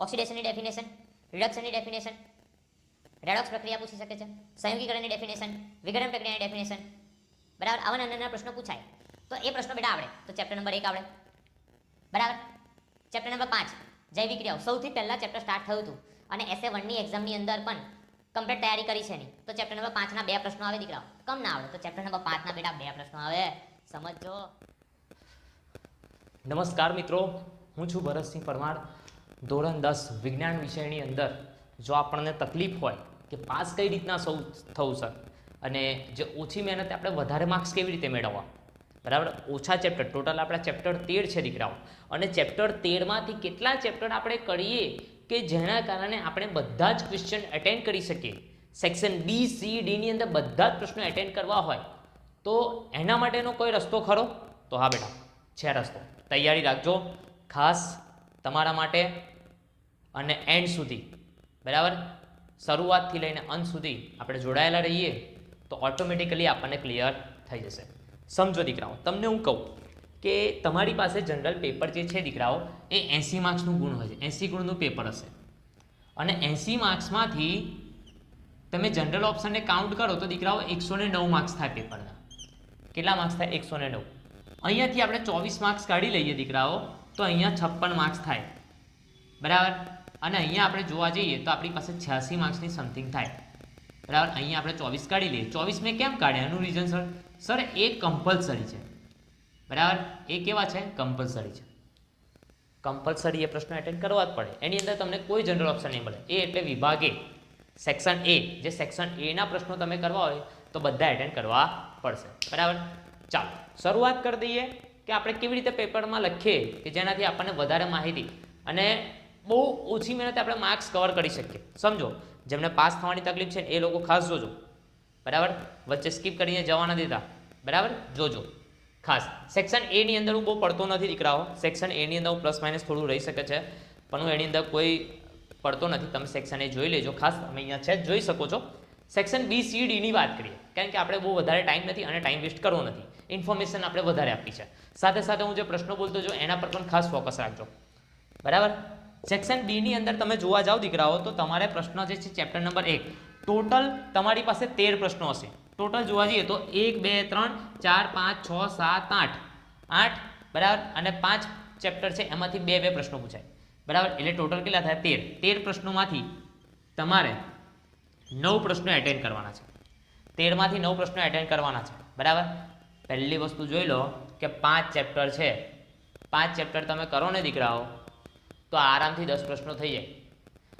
ઓક્સિડેશનની definition, રિડક્શનની definition, redox પ્રક્રિયા પૂછી શકે છે, સંયોગીકરણની ડેફિનેશન, વિઘટન પ્રક્રિયાની ડેફિનેશન. બરાબર? આવા નાના પ્રશ્નો પૂછાય. તો એ પ્રશ્નો બેટા આવડે. તો ચેપ્ટર નંબર એક આવડે. બરાબર? ચેપ્ટર નંબર પાંચ. જૈવિક ક્રિયાઓ. સૌથી પહેલાં ચેપ્ટર સ્ટાર્ટ થયું હતું. અને એસે વનની એક્ઝામની અંદર પણ કમ્પ્લીટ તૈયારી કરી છે નહીં તો ચેપ્ટર નંબર પાંચના બે પ્રશ્નો આવે દીકરાઓ. કમ ના આવડે. તો ચેપ્ટર નંબર પાંચના બેટા બે પ્રશ્નો આવે. સમજો નમસ્કાર મિત્રો. હું છું ભરતસિંહ પરમાર. ધોરણ દસ વિજ્ઞાન વિષયની અંદર જો આપણને તકલીફ હોય કે પાસ કઈ રીતના સૌ થવું સર? અને જે ઓછી મહેનતે આપણે વધારે માર્ક્સ કેવી રીતે મેળવવા? બરાબર? ઓછા ચેપ્ટર, ટોટલ આપણા ચેપ્ટર તેર છે દીકરાઓ. અને ચેપ્ટર તેરમાંથી કેટલા ચેપ્ટર આપણે કરીએ કે જેના કારણે આપણે બધા જ ક્વેશ્ચન અટેન્ડ કરી શકીએ? સેક્શન બી સી ડીની અંદર બધા જ પ્રશ્નો એટેન્ડ કરવા હોય, તો એના માટેનો કોઈ રસ્તો ખરો? તો હા બેટા, છે રસ્તો. તૈયારી રાખજો. ખાસ તમારા માટે અને એન્ડ સુધી. બરાબર? શરૂઆતથી લઈને અંત સુધી આપણે જોડાયેલા રહીએ તો ઓટોમેટિકલી આપણને ક્લિયર થઈ જશે. સમજો દીકરાઓ, તમને હું કહું કે તમારી પાસે જનરલ પેપર જે છે દીકરાઓ, એ એંસી માર્ક્સનું ગુણ હશે એંસી ગુણનું પેપર હશે. અને એંસી માર્ક્સમાંથી તમે જનરલ ઓપ્શનને કાઉન્ટ કરો તો દીકરાઓ એકસો નવ માર્ક્સ થાય પેપરના કેટલા માર્ક્સ થાય? એકસો નવ. અહીંયાથી આપણે ચોવીસ માર્ક્સ કાઢી લઈએ દીકરાઓ. તો અહીંયા છપ્પન માર્ક્સ થાય. બરાબર? અને અહીંયા આપણે જોવા જઈએ તો આપણી પાસે છ્યાસી માર્ક્સની સમથિંગ થાય. બરાબર? અહીંયા આપણે ચોવીસ કાઢી લઈએ. ચોવીસ મેં કેમ કાઢ્યા? એનું રીઝન સર સર એ કમ્પલસરી છે. બરાબર? એ કેવા છે? કમ્પલસરી છે. કમ્પલસરી એ પ્રશ્ન એટેન્ડ કરવા જ પડે. એની અંદર તમને કોઈ જનરલ ઓપ્શન નહીં મળે. એ એટલે વિભાગે સેક્શન એ જે સેક્શન એના પ્રશ્નો તમે કરવા હોય તો બધા એટેન્ડ કરવા પડશે. બરાબર? ચાલો. શરૂઆત કરી દઈએ. કે આપણે કેવી રીતે પેપરમાં લખીએ કે જેનાથી આપણને વધારે માહિતી અને બહુ ઓછી મહેનતે આપણે માર્ક્સ કવર કરી શકીએ. સમજો, જેમને પાસ થવાની તકલીફ છે એ લોકો ખાસ જોજો. બરાબર? વચ્ચે સ્કીપ કરીને જવા ન દેતા. બરાબર? જોજો. ખાસ. સેક્શન એની અંદર હું બહુ પડતો નથી દીકરાઓ. સેક્શન એની અંદર હું પ્લસ માઇનસ થોડું રહી શકે છે. પણ હું એની અંદર કોઈ પડતો નથી. તમે સેક્શન એ જોઈ લેજો. ખાસ તમે અહીંયા છે જોઈ શકો છો. સેક્શન બી સી ડીની વાત કરીએ. કારણ કે આપણે બહુ વધારે ટાઈમ નથી અને ટાઈમ વેસ્ટ કરવો નથી. ઇન્ફોર્મેશન આપણે વધારે આપી છે. સાથે સાથે હું જે પ્રશ્નો બોલતો છું એના પર પણ ખાસ ફોકસ રાખજો. બરાબર? સેક્શન બીની અંદર તમે જોવા જાઓ દીકરાઓ, તો તમારે પ્રશ્ન જે છે ચેપ્ટર નંબર એક ટોટલ તમારી પાસે તેર પ્રશ્નો હશે. ટોટલ જોવા જઈએ તો એક, બે, ત્રણ, ચાર, પાંચ, છ, સાત, આઠ. આઠ, બરાબર? અને પાંચ ચેપ્ટર છે, એમાંથી બે બે પ્રશ્નો પૂછાય. બરાબર? એટલે ટોટલ કેટલા થાય? તેર. તેર પ્રશ્નોમાંથી તમારે નવ પ્રશ્નો એટેન્ડ કરવાના છે. તેરમાંથી નવ પ્રશ્નો એટેન્ડ કરવાના છે. બરાબર? પહેલી વસ્તુ જોઈ લો કે પાંચ ચેપ્ટર છે. પાંચ ચેપ્ટર તમે કરો ને દીકરાઓ, તો આરામથી દસ પ્રશ્નો થઈ જાય.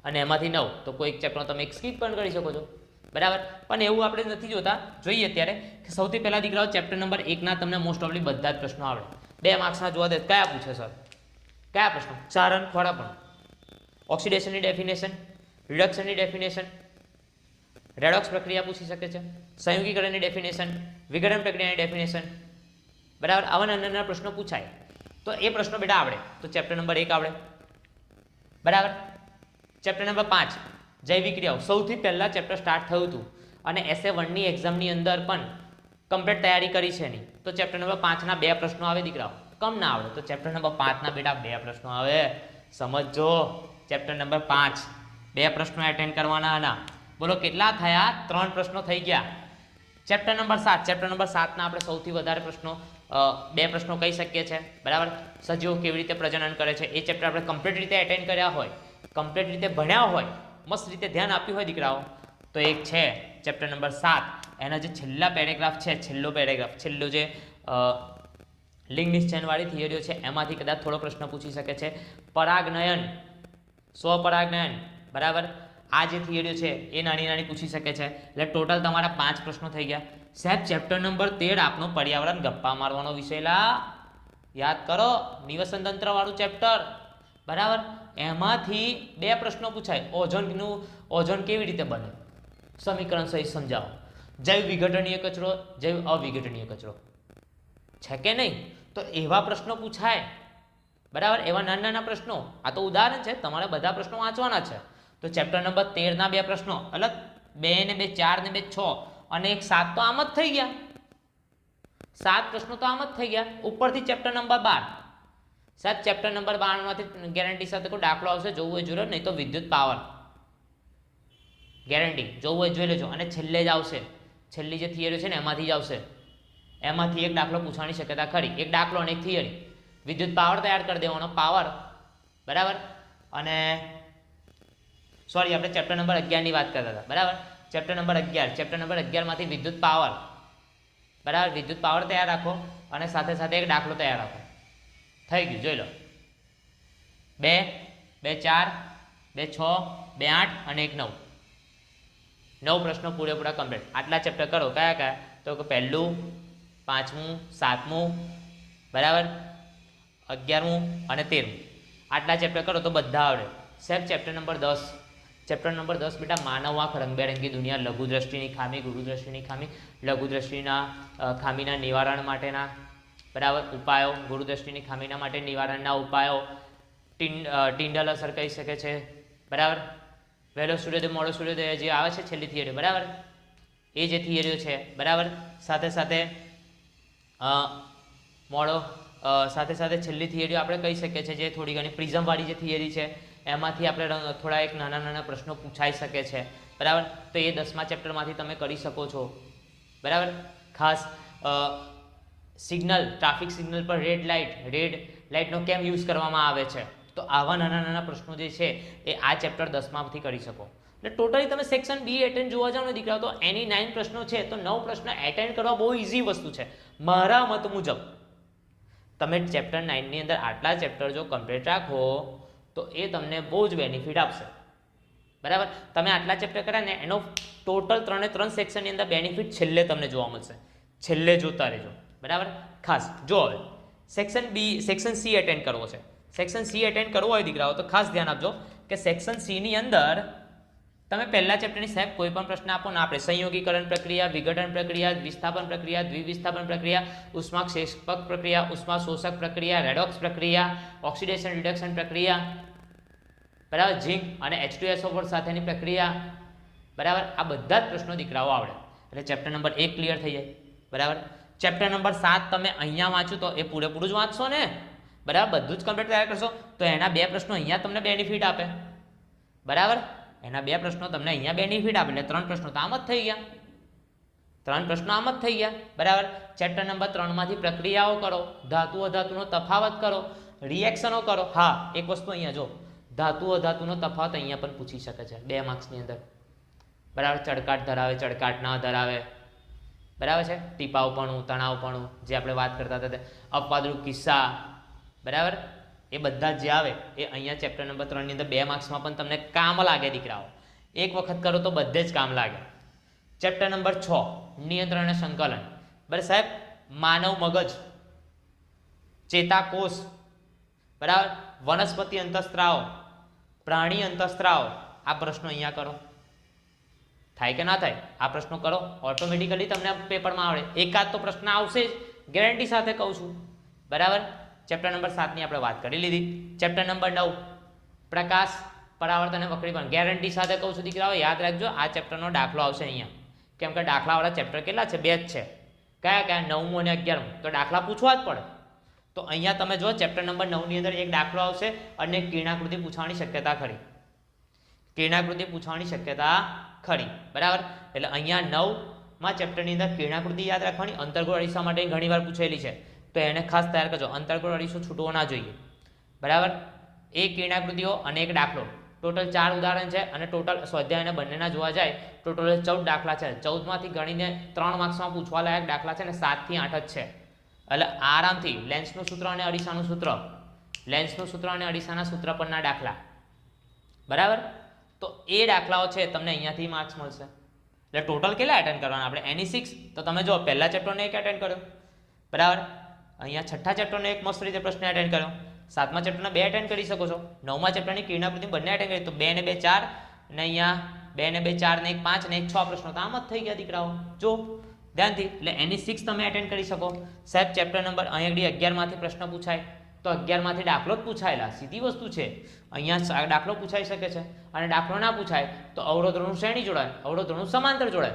અને એમાંથી નવ, તો કોઈક ચેપ્ટર તમે સ્કીપ પણ કરી શકો છો. બરાબર? પણ એવું આપણે નથી જોતા. જોઈએ અત્યારે કે સૌથી પહેલાં દીકરાઓ ચેપ્ટર નંબર એકના તમને મોસ્ટ ઓફલી બધા જ પ્રશ્નો આવડે. બે માર્ક્સના જોવા દે કયા પૂછે સર કયા પ્રશ્નો? ચારણ ખોરાપણ. ઓક્સિડેશનની ડેફિનેશન રિડક્શનની ડેફિનેશન રેડોક્સ પ્રક્રિયા પૂછી શકે છે. સંયોગીકરણની ડેફિનેશન વિઘટન પ્રક્રિયાની ડેફિનેશન બરાબર? આવા નાના પ્રશ્નો પૂછાય. તો એ પ્રશ્નો બેટા આવડે. તો ચેપ્ટર નંબર એક આવડે. બરાબર? ચેપ્ટર નંબર પાંચ, જૈવિક ક્રિયાઓ. સૌથી પહેલાં ચેપ્ટર સ્ટાર્ટ થયું હતું. અને એસએ વનની એક્ઝામની અંદર પણ કમ્પ્લીટ તૈયારી કરી છે નહીં તો ચેપ્ટર નંબર પાંચના બે પ્રશ્નો આવે દીકરાઓ. કમ ના આવડે. તો ચેપ્ટર નંબર પાંચના બેટા બે પ્રશ્નો આવે. સમજો ચેપ્ટર નંબર પાંચ, બે પ્રશ્નો એટેન્ડ કરવાના આના. બોલો, કેટલા થયા? ત્રણ પ્રશ્નો થઈ ગયા. ચેપ્ટર નંબર સાત. ચેપ્ટર નંબર સાતના આપણે સૌથી વધારે પ્રશ્નો બે પ્રશ્નો કહી શકીએ છીએ. બરાબર? સજીવો કેવી રીતે પ્રજનન કરે છે? એ ચેપ્ટર આપણે કમ્પ્લીટ રીતે એટેન્ડ કર્યા હોય કમ્પ્લીટ રીતે ભણ્યા હોય, મસ્ત રીતે ધ્યાન આપ્યું હોય દીકરાઓ, તો એક છે ચેપ્ટર નંબર સાત. એના જે છેલ્લા પેરેગ્રાફ છે, છેલ્લો પેરેગ્રાફ છેલ્લો જે લિંગ નિશ્ચયનવાળી થિયરીઓ છે, એમાંથી કદાચ થોડો પ્રશ્ન પૂછી શકે છે. પરાગનયન. સ્વપરાગનયન. બરાબર? આ જે થિયરીઓ છે, એ નાની નાની પૂછી શકે છે. એટલે ટોટલ તમારા પાંચ પ્રશ્નો થઈ ગયા. સાહેબ ચેપ્ટર નંબર તેર આપનો પર્યાવરણ ગપ્પા મારવાનો વિષય લા. યાદ કરો નિવસન તંત્ર વાળું ચેપ્ટર બરાબર? એમાંથી બે પ્રશ્નો પૂછાય. ઓઝોનનું, ઓઝોન કેવી રીતે બને? સમીકરણ સહિત સમજાવો. જૈવ વિઘટનીય કચરો, જૈવ અવિઘટનીય કચરો. છે કે નહીં? તો એવા પ્રશ્નો પૂછાય. બરાબર? એવા નાના નાના પ્રશ્નો. આ તો ઉદાહરણ છે, તમારે બધા પ્રશ્નો વાંચવાના છે. તો ચેપ્ટર નંબર તેરના બે પ્રશ્નો, અલગ, બે ને બે, ચાર ને બે, છ, અને એક સાત તો આમ જ થઈ ગયા. સાત પ્રશ્નો તો આમ જ થઈ ગયા. ઉપરથી ચેપ્ટર નંબર બાર. સાહેબ ચેપ્ટર નંબર બારમાંથી ગેરંટી સાથે કોઈ દાખલો આવશે, જોવું હોય જોઈ નહીં તો વિદ્યુત પાવર. ગેરંટી જોવું હોય જોઈ લેજો. અને છેલ્લે જ આવશે. છેલ્લી જે થિયરી છે ને, એમાંથી જ આવશે. એમાંથી એક દાખલો પૂછવાની શક્યતા ખરી. એક દાખલો અને એક થિયરી વિદ્યુત પાવર તૈયાર કરી દેવાનો. પાવર. બરાબર? અને સોરી આપણે ચેપ્ટર નંબર અગિયારની વાત કરતા હતા. બરાબર? ચેપ્ટર નંબર અગિયાર. ચેપ્ટર નંબર અગિયારમાંથી વિદ્યુત પાવર. બરાબર? વિદ્યુત પાવર તૈયાર રાખો અને સાથે સાથે એક દાખલો તૈયાર રાખો. થઈ ગયું. જોઈ લો. બે બે ચાર, બે છ, બે આઠ અને એક નવ. નવ પ્રશ્નો પૂરેપૂરા કમ્પ્લીટ આટલા ચેપ્ટર કરો. કયા કયા? તો પહેલું, પાંચમું, સાતમું, બરાબર? અગિયારમું અને તેરમું. આટલા ચેપ્ટર કરો તો બધા આવડે. સાહેબ ચેપ્ટર નંબર દસ. ચેપ્ટર નંબર દસ, બેટા, માનવ આંખ, રંગબેરંગી દુનિયા લઘુ દ્રષ્ટિની ખામી ગુરુ દ્રષ્ટિની ખામી લઘુ દ્રષ્ટિના ખામીના નિવારણ માટેના, બરાબર? ઉપાયો ગુરુ દ્રષ્ટિની ખામીના માટે નિવારણના ઉપાયો ટિંડલ અસર કહી શકે છે, બરાબર? વહેલો સૂર્યોદય, મોડો સૂર્યોદય જે આવે છે છેલ્લી થિયરી બરાબર? એ જે થિયરીઓ છે, બરાબર? સાથે સાથે મોડો સાથે સાથે છેલ્લી થિયરીઓ આપણે કહી શકીએ છીએ, જે થોડી ઘણી પ્રિઝમવાળી જે થિયરી છે એમાંથી આપણે થોડા એક નાના નાના પ્રશ્નો પૂછાઈ શકે છે. બરાબર? તો એ દસમા ચેપ્ટરમાંથી તમે કરી શકો છો. બરાબર? ખાસ સિગ્નલ, ટ્રાફિક સિગ્નલ પર રેડ લાઇટ રેડ લાઇટનો કેમ યુઝ કરવામાં આવે છે? તો આવા નાના નાના પ્રશ્નો જે છે, એ આ ચેપ્ટર દસમાંથી કરી શકો. એટલે ટોટલી તમે સેક્શન બી એટેન્ડ જોવા જાઓ ને દીકરા તો એની નાઇન પ્રશ્નો છે, તો નવ પ્રશ્ન એટેન્ડ કરવા બહુ ઇઝી વસ્તુ છે. મારા મત મુજબ, તમે ચેપ્ટર નાઇનની અંદર આટલા ચેપ્ટર જો કમ્પ્લીટ રાખો તો એ તમને બહુ જ બેનિફિટ આપશે. બરાબર? તમે આટલા ચેપ્ટર કર્યા ને, એનો ટોટલ ત્રણે ત્રણ સેક્શનની અંદર બેનિફિટ છેલ્લે તમને જોવા મળશે. છેલ્લે જોતા રહેજો. બરાબર? ખાસ, જો હવે section B section C attend કરવો છે. સેક્શન સી એટેન્ડ કરવો હોય દીકરાઓ, તો ખાસ ધ્યાન આપજો કે સેક્શન સીની અંદર તમે પહેલા ચેપ્ટરની સાહેબ કોઈ પણ પ્રશ્ન આપો ને આપણે સંયોગીકરણ પ્રક્રિયા, વિઘટન પ્રક્રિયા, વિસ્થાપન પ્રક્રિયા, દ્વિવિસ્થાપન પ્રક્રિયા, ઉષ્માક્ષેપક પ્રક્રિયા ઉષ્મા શોષક પ્રક્રિયા રેડોક્સ પ્રક્રિયા ઓક્સિડેશન રિડક્શન પ્રક્રિયા, બરાબર? ઝીંક અને H2SO પર સાથેની પ્રક્રિયા, બરાબર? આ બધા જ પ્રશ્નો દીકરાઓ આવડે. એટલે ચેપ્ટર નંબર એક ક્લિયર થઈ જાય. બરાબર? ચેપ્ટર નંબર સાત તમે અહીંયા વાંચો તો એ પૂરેપૂરું જ વાંચશો ને. બરાબર? બધું જ કમ્પ્લીટ તૈયાર કરશો તો એના બે પ્રશ્નો અહીંયા તમને બેનિફિટ આપે. બરાબર? એના બે પ્રશ્નો તમને અહીંયા બેનિફિટ આપે, એટલે ત્રણ પ્રશ્નો તો આમ જ થઈ ગયા. ત્રણ પ્રશ્નો આમ જ થઈ ગયા, બરાબર? ચેપ્ટર નંબર ત્રણમાંથી પ્રક્રિયાઓ કરો, ધાતુ અધાતુનો તફાવત કરો રિએક્શનો કરો. હા, એક વસ્તુ અહીંયા જો, ધાતુ અધાતુનો તફાવત અહીંયા પણ પૂછી શકે છે, બે માર્ક્સની અંદર. બરાબર? ચડકાટ ધરાવે ચડકાટ ના ધરાવે. બરાબર છે? ટીપાવપણું તણાવપણું, જે આપણે વાત કરતા હતા અપવાદરૂપ કિસ્સા. બરાબર? એ બધા જે આવે, એ અહીંયા ચેપ્ટર નંબર ત્રણની અંદર બે માર્ક્સમાં પણ તમને કામ લાગે દીકરાઓ. એક વખત કરો તો બધે જ કામ લાગે. ચેપ્ટર નંબર છ, નિયંત્રણ અને સંકલન. બરાબર સાહેબ, માનવ મગજ, ચેતાકોષ. બરાબર? વનસ્પતિ અંતસ્ત્રાવ, પ્રાણી અંતસ્ત્રાવ. આ પ્રશ્નો અહીંયા કરો. થાય કે ના થાય? આ પ્રશ્નો કરો. ઓટોમેટિકલી તમને પેપરમાં આવડે. એકાદ તો પ્રશ્ન આવશે જ. ગેરંટી સાથે કહું છું. બરાબર? ચેપ્ટર નંબર સાતની આપણે વાત કરી લીધી. ચેપ્ટર નંબર નવ. પ્રકાશ, પરાવર્તન વક્રીકરણ ગેરંટી સાથે કહું છું, દીકરાઓ, યાદ રાખજો, આ ચેપ્ટરનો દાખલો આવશે અહીંયા. કેમ કે દાખલાવાળા ચેપ્ટર કેટલા છે? બે જ છે. કયા કયા? નવમું અને અગિયારમું. તો દાખલા પૂછવા જ પડે. તો અહીંયા તમે જો ચેપ્ટર નંબર નવની અંદર એક દાખલો આવશે અને કિરણાકૃતિ પૂછવાની શક્યતા ખરી. કિરણાકૃતિ પૂછવાની શક્યતા ખરી. બરાબર? એટલે અહીંયા નવમાં ચેપ્ટરની અંદર કિરણાકૃતિ યાદ રાખવાની અંતર્ગોળ અરીસા માટે ઘણીવાર પૂછેલી છે. તો એને ખાસ તૈયાર કરજો, અંતર્ગોળ અરીસો છૂટવો ના જોઈએ. બરાબર? એ કિરણાકૃતિઓ અને એક દાખલો. ટોટલ ચાર ઉદાહરણ છે અને ટોટલ સ્વાધ્યાયના બંનેના જોવા જાય ટોટલ ચૌદ દાખલા છે. ચૌદમાંથી ગણીને ત્રણ માર્ક્સમાં પૂછવા લાયક દાખલા છે અને સાતથી આઠ જ છે. એટલે આરામથી લેન્સનું સૂત્ર અને અરીસાનું સૂત્ર. લેન્સનું સૂત્ર અને અરીસાના સૂત્ર પરના દાખલા. બરાબર? તો એ દાખલાઓ છે તમને અહીંયાથી માર્ક્સ મળશે. એટલે ટોટલ કેટલા એટેન્ડ કરવાના? આપણે એની સિક્સ તો તમે જો પહેલા ચેપ્ટરને એક એટેન્ડ કર્યો. બરાબર? અહીંયા છઠ્ઠા ચેપ્ટરનો એક મસ્ત રીતે પ્રશ્ન એટેન્ડ કર્યો. સાતમા ચેપ્ટરના બે એટેન્ડ કરી શકો છો. નવમા ચેપ્ટરની કિરણાકૃતિ બંને એટેન્ડ કરી. તો બે ને બે ચાર ને અહીંયા બે ને બે ચાર ને એક પાંચ ને એક છ પ્રશ્નો. તો આમ જ થઈ ગયા દીકરાઓ. જો, ધ્યાનથી. એટલે એની સિક્સ તમે એટેન્ડ કરી શકો. સાહેબ ચેપ્ટર નંબર અહીંયા અગિયારમાંથી પ્રશ્ન પૂછાય. તો અગિયારમાંથી દાખલો જ પૂછાયેલા. સીધી વસ્તુ છે. અહીંયા દાખલો પૂછાઈ શકે છે. અને દાખલો ના પૂછાય તો અવરોધોનું શ્રેણી જોડાય. અવરોધોનું સમાંતર જોડાય.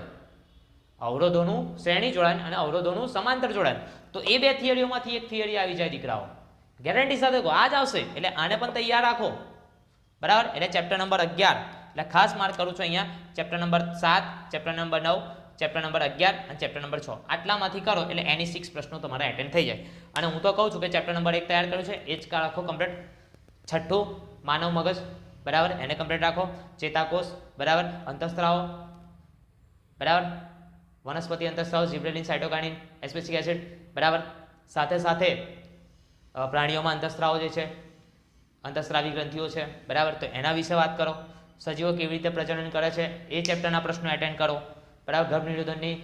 અવરોધોનું શ્રેણી જોડાણ અને અવરોધોનું સમાંતર જોડાણ. તો એ બે થિયરીઓમાંથી એક થિયરી આવી જાય દીકરાઓ. ગેરંટી સાથે કહો આ જ આવશે, એટલે આને પણ તૈયાર રાખો. બરાબર? એટલે ચેપ્ટર નંબર અગિયાર. એટલે ખાસ માર્ક કરું છું અહીંયા. ચેપ્ટર નંબર સાત ચેપ્ટર નંબર નવ ચેપ્ટર નંબર અગિયાર અને ચેપ્ટર નંબર છ. આટલામાંથી કરો, એટલે એની સિક્સ પ્રશ્નો તમારા એટેન્ડ થઈ જાય. અને હું તો કહું છું કે ચેપ્ટર નંબર એક તૈયાર કર્યું છે, એ જ રાખો કમ્પ્લીટ છઠ્ઠું, માનવ મગજ. બરાબર? એને કમ્પ્લીટ રાખો. ચેતાકોષ. બરાબર? અંતસ્ત્રાવો. બરાબર? વનસ્પતિ અંતઃસ્ત્રાવ જીબ્રેલિન સાઇટોકાઇનિન એસ્પેસિક એસિડ બરાબર? સાથે સાથે પ્રાણીઓમાં અંતઃસ્ત્રાવો જે છે, અંતઃસ્ત્રાવી ગ્રંથિઓ છે, બરાબર? તો એના વિશે વાત કરો. સજીવો કેવી રીતે પ્રજનન કરે છે, એ ચેપ્ટરના પ્રશ્નો એટેન્ડ કરો. બરાબર? ગર્ભ નિરોધનની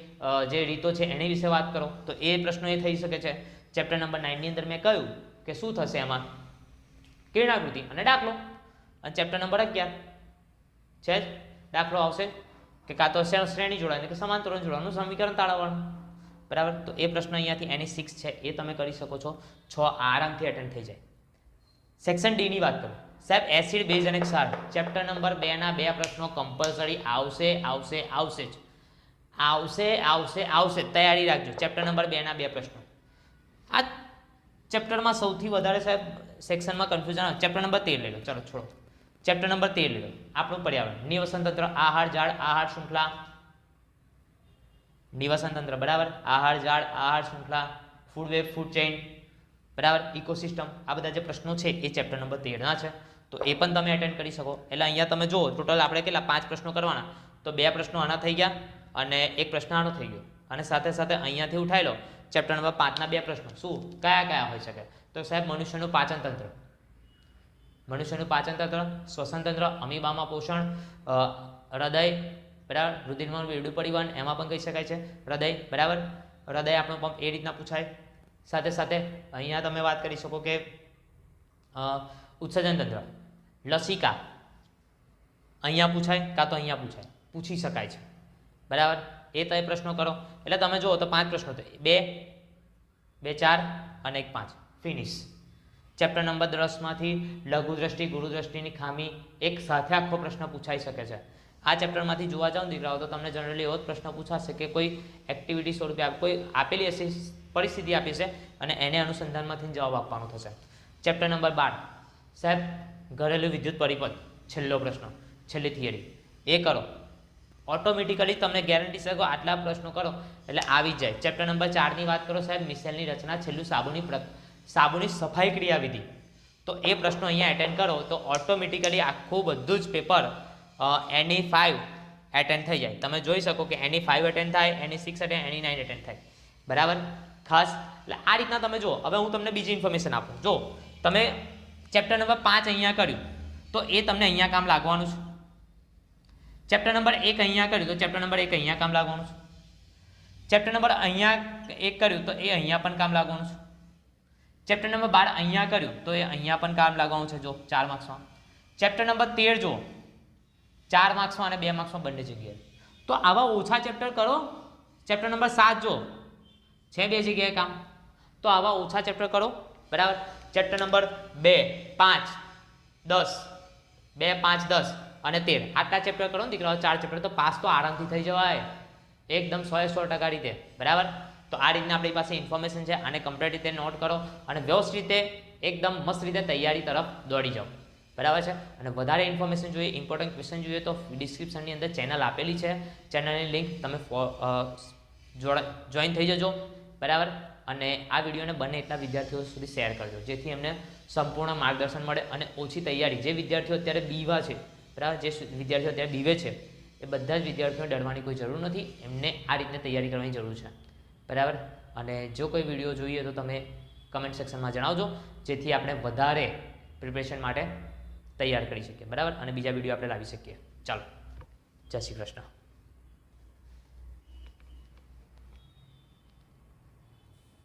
જે રીતો છે, એની વિશે વાત કરો. તો એ પ્રશ્નો એ થઈ શકે છે. ચેપ્ટર નંબર નાઇનની અંદર મેં કહ્યું કે શું થશે એમાં? કિરણાકૃતિ. અને દાખલો. અને ચેપ્ટર નંબર અગિયાર. છે જ? દાખલો આવશે. કે કાં તો શ્રેણી જોડાણ કે સમાંતરણ જોડાણનું સમીકરણ તાળવવાનું. બરાબર? તો એ પ્રશ્ન અહીંયાથી એની સિક્સ છે. એ તમે કરી શકો છો. છ આરામથી એટેન્ડ થઈ જાય. સેક્શન ડીની વાત કરું. સાહેબ એસિડ બેઝ અને ક્ષાર. ચેપ્ટર નંબર બેના બે પ્રશ્નો કમ્પલસરી આવશે આવશે આવશે જ. આવશે આવશે આવશે તૈયારી રાખજો. ચેપ્ટર નંબર બેના બે પ્રશ્નો. આ ચેપ્ટરમાં સૌથી વધારે સાહેબ સેક્શનમાં કન્ફ્યુઝન આવે. ચેપ્ટર નંબર તેર લઈ લો. ચલો, છોડો. ચેપ્ટર નંબર તેર લીધો આપણું પર્યાવરણ. નિવસન તંત્ર, આહાર ઝાડ આહાર, શૃંખલા. નિવસન તંત્ર, બરાબર? આહાર ઝાડ આહાર, શૃંખલા ફૂડ વેબ ફૂડ ચેઇન બરાબર? ઇકોસિસ્ટમ આ બધા જે પ્રશ્નો છે એ ચેપ્ટર નંબર તેરના છે. તો એ પણ તમે અટેન્ડ કરી શકો. એટલે અહીંયા તમે જુઓ ટોટલ આપણે કેટલા? પાંચ પ્રશ્નો કરવાના. તો બે પ્રશ્નો આના થઈ ગયા અને એક પ્રશ્ન આનો થઈ ગયો. અને સાથે સાથે અહીંયાથી ઉઠાઈ ચેપ્ટર નંબર પાંચના બે પ્રશ્નો. શું? કયા કયા હોઈ શકે? તો સાહેબ, મનુષ્યનું પાચન તંત્ર મનુષ્યનું પાચન તંત્ર, શ્વસન તંત્ર, અમીબામાં પોષણ હૃદય, બરાબર? રુધિરમાં બેરડું પરિવહન, એમાં પણ કહી શકાય છે. હૃદય, બરાબર? હૃદય આપણો પંપ એ રીતના પૂછાય. સાથે સાથે અહીંયા તમે વાત કરી શકો કે ઉત્સર્જન તંત્ર, લસિકા, અહીંયા પૂછાય કાં તો અહીંયા પૂછાય? પૂછી શકાય છે. બરાબર? એ તમે પ્રશ્નો કરો. એટલે તમે જુઓ તો પાંચ પ્રશ્નો બે બે ચાર અને એક પાંચ. ફિનિશ ચેપ્ટર નંબર દસમાંથી લઘુદ્રષ્ટિ ગુરુદ્રષ્ટિની ખામી એક સાથે આખો પ્રશ્ન પૂછાઈ શકે છે. આ ચેપ્ટરમાંથી જોવા જાઓ દીકરાઓ, તો તમને જનરલી એવો જ પ્રશ્ન પૂછાશે કે કોઈ એક્ટિવિટી સ્વરૂપે કોઈ આપેલી હશે પરિસ્થિતિ આપી છે અને એને અનુસંધાનમાંથી જવાબ આપવાનો થશે. ચેપ્ટર નંબર બાર. સાહેબ, ઘરેલું વિદ્યુત પરિપથ, છેલ્લો પ્રશ્ન, છેલ્લી થિયરી એ કરો. ઓટોમેટિકલી તમને ગેરંટી શકો આટલા પ્રશ્નો કરો, એટલે આવી જાય. ચેપ્ટર નંબર ચારની વાત કરો સાહેબ મિસેલની રચના છેલ્લું સાબુની પ્ર સાબુની સફાઈ ક્રિયાવિધિ. તો એ પ્રશ્નો અહીંયા એટેન્ડ કરો, તો ઓટોમેટિકલી આખું બધું જ પેપર એની ફાઇવ એટેન્ડ થઈ જાય. તમે જોઈ શકો કે એની ફાઇવ એટેન્ડ થાય એની સિક્સ એટેન્ડ એની નાઇન એટેન્ડ થાય. બરાબર? ખાસ, એટલે આ રીતના તમે જુઓ. હવે હું તમને બીજી ઇન્ફોર્મેશન આપું. જો તમે ચેપ્ટર નંબર પાંચ અહીંયા કર્યું, તો એ તમને અહીંયા કામ લાગવાનું છે. ચેપ્ટર નંબર એક અહીંયા કર્યું, તો ચેપ્ટર નંબર એક અહીંયા કામ લાગવાનું છે. ચેપ્ટર નંબર અહીંયા એક કર્યું, તો એ અહીંયા પણ કામ લાગવાનું છે. ચેપ્ટર નંબર બાર અહીંયા કર્યું, તો એ અહીંયા પણ કામ લાગવાનું છે, જો, ચાર માર્ક્સમાં ચેપ્ટર નંબર તેર જો ચાર માર્ક્સમાં અને બે માર્ક્સમાં બંને જગ્યાએ. તો આવા ઓછા ચેપ્ટર કરો. ચેપ્ટર નંબર સાત જો છે બે જગ્યાએ કામ? તો આવા ઓછા ચેપ્ટર કરો. બરાબર? ચેપ્ટર નંબર બે, પાંચ, દસ. બે, પાંચ, દસ અને તેર. આટલા ચેપ્ટર કરો દીકરાઓ, ચાર ચેપ્ટર તો પાસ તો આરામથી થઈ જવાય. એકદમ સો સો ટકા રીતે. બરાબર? તો આ રીતના આપણી પાસે ઇન્ફોર્મેશન છે, આને કમ્પ્લીટ રીતે નોટ કરો અને વ્યવસ્થિત રીતે એકદમ મસ્ત રીતે તૈયારી તરફ દોડી જાઓ. બરાબર છે? અને વધારે ઇન્ફોર્મેશન જોઈએ ઇમ્પોર્ટન્ટ ક્વેશ્ચન જોઈએ તો ડિસ્ક્રિપ્શનની અંદર ચેનલ આપેલી છે. ચેનલની લિંક તમે જોઈન થઈ જજો. બરાબર? અને આ વિડીયોને બંને એટલા વિદ્યાર્થીઓ સુધી શેર કરજો, જેથી એમને સંપૂર્ણ માર્ગદર્શન મળે અને ઓછી તૈયારી. જે વિદ્યાર્થીઓ અત્યારે બીવા છે, બરાબર? જે વિદ્યાર્થીઓ અત્યારે બીવે છે, એ બધા જ વિદ્યાર્થીઓને ડરવાની કોઈ જરૂર નથી. એમને આ રીતને તૈયારી કરવાની જરૂર છે. બરાબર? અને જો કોઈ વીડિયો જોઈએ તો તમે કમેન્ટ સેક્શનમાં જણાવજો, જેથી આપણે વધારે પ્રિપરેશન માટે તૈયાર કરી શકીએ. બરાબર? અને બીજા વીડિયો આપણે લાવી શકીએ. ચાલો. જય શ્રી કૃષ્ણ.